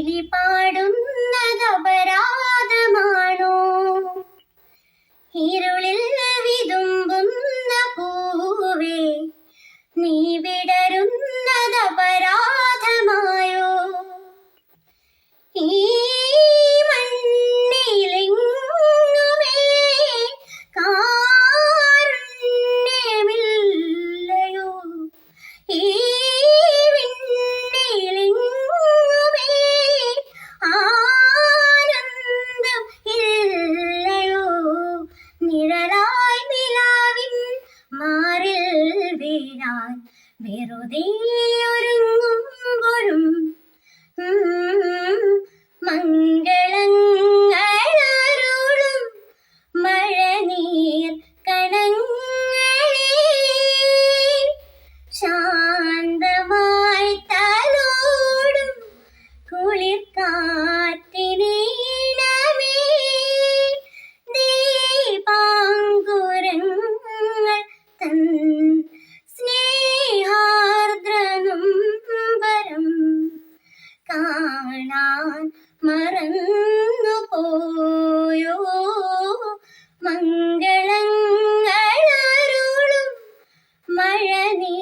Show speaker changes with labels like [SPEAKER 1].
[SPEAKER 1] കിളി പാടുന്നത് അപരാധമാണോ? ഇരുളിൽ വിതുമ്പുന്ന പൂവേ നീ വിടരുന്നത് അപരാധമായോ? ഈ മണ്ണിലെങ്ങുമേ കാരുണ്യമില്ലയോ? ഈ വീഴാൻ വെറുതെ ഒരുങ്ങുമ്പോഴും കാണാൻ മറന്നു പോയോ മംഗളങ്ങളും മഴ നീ